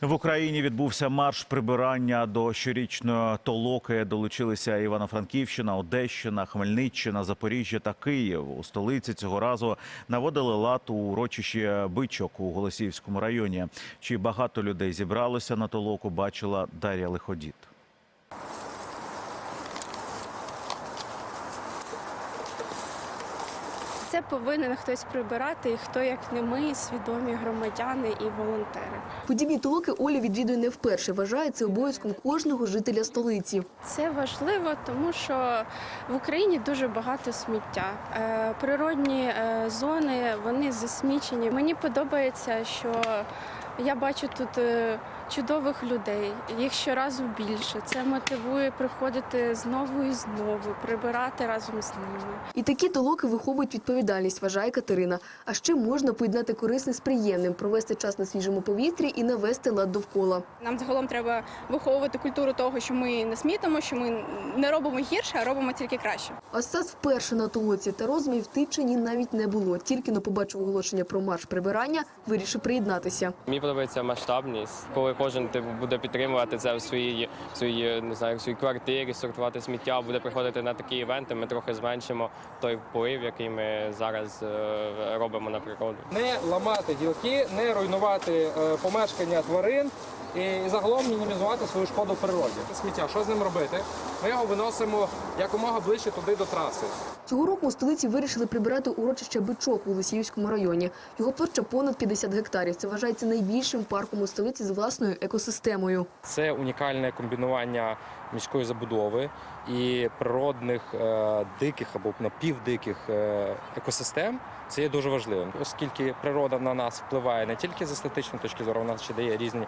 В Україні відбувся марш прибирання до щорічної толоки. Долучилися Івано-Франківщина, Одещина, Хмельниччина, Запоріжжя та Київ. У столиці цього разу наводили лад у урочищі Бичок у Голосіївському районі. Чи багато людей зібралося на толоку, бачила Дар'я Лиходіт. Це повинен хтось прибирати, і хто як не ми, свідомі громадяни і волонтери. Подібні толоки Оля відвідує не вперше. Вважає це обов'язком кожного жителя столиці. Це важливо, тому що в Україні дуже багато сміття. Е, Природні е, зони вони засмічені. Мені подобається, що я бачу тут е, чудових людей. Їх щоразу більше. Це мотивує приходити знову і знову, прибирати разом з ними. І такі толоки виховують відповідальність, вважає Катерина. А ще можна поєднати корисне з приємним, провести час на свіжому повітрі і навести лад довкола. Нам загалом треба виховувати культуру того, що ми не смітимо, що ми не робимо гірше, а робимо тільки краще. А Стас вперше на толоці та розмів в Тичині навіть не було. Тільки но побачив оголошення про марш прибирання, вирішив приєднатися. Подобається масштабність, коли кожен типу, буде підтримувати це в своїй, своїй, не знаю, в своїй квартирі, сортувати сміття, буде приходити на такі івенти. Ми трохи зменшимо той вплив, який ми зараз е, робимо на природу. не ламати гілки, не руйнувати е, помешкання тварин і загалом мінімізувати свою шкоду природі. Сміття, що з ним робити? Ми його виносимо якомога ближче туди до траси. Цього року у столиці вирішили прибирати урочище Бичок у Лисіївському районі. Його площа понад 50 гектарів. Це вважається найбільшим парком у столиці з власною екосистемою. Це унікальне комбінування міської забудови і природних е, диких або напівдиких е, екосистем. Це є дуже важливим, оскільки природа на нас впливає не тільки з естетичної точки зору, вона ще дає різні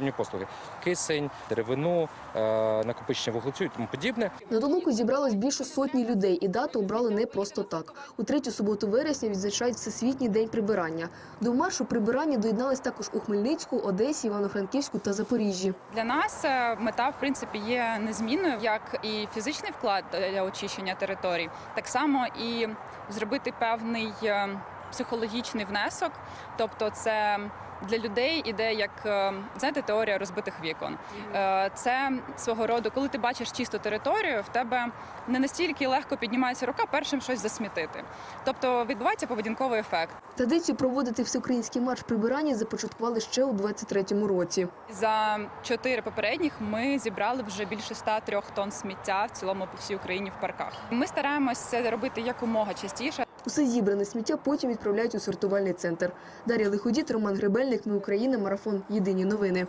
екосистемні послуги: кисень, деревину, е, накопичення вуглецю і тому подібне. На толоку зібралось більше сотні людей, і дату обрали не просто так. У третю суботу вересня відзначають Всесвітній день прибирання. До маршу прибирання доєднались також у Хмельницьку, Одесі, Івано-Франківську та Запоріжжі. Для нас е, мета в принципі є незмінною, як і фізичний вклад для очищення територій, так само і зробити певний е, психологічний внесок. Тобто, це для людей іде як е, знаєте, теорія розбитих вікон. Е, Це свого роду, коли ти бачиш чисту територію, в тебе не настільки легко піднімається рука першим щось засмітити. Тобто відбувається поведінковий ефект. Традицію проводити всеукраїнський марш прибирання започаткували ще у 23-му році. За чотири попередніх ми зібрали вже більше 103 тонн сміття в цілому по всій Україні в парках. Ми стараємось це робити якомога частіше. Усе зібране сміття потім відправляють у сортувальний центр. Дар'я Лиходіт, Роман Гребельник. Ми Україна. Марафон. Єдині новини.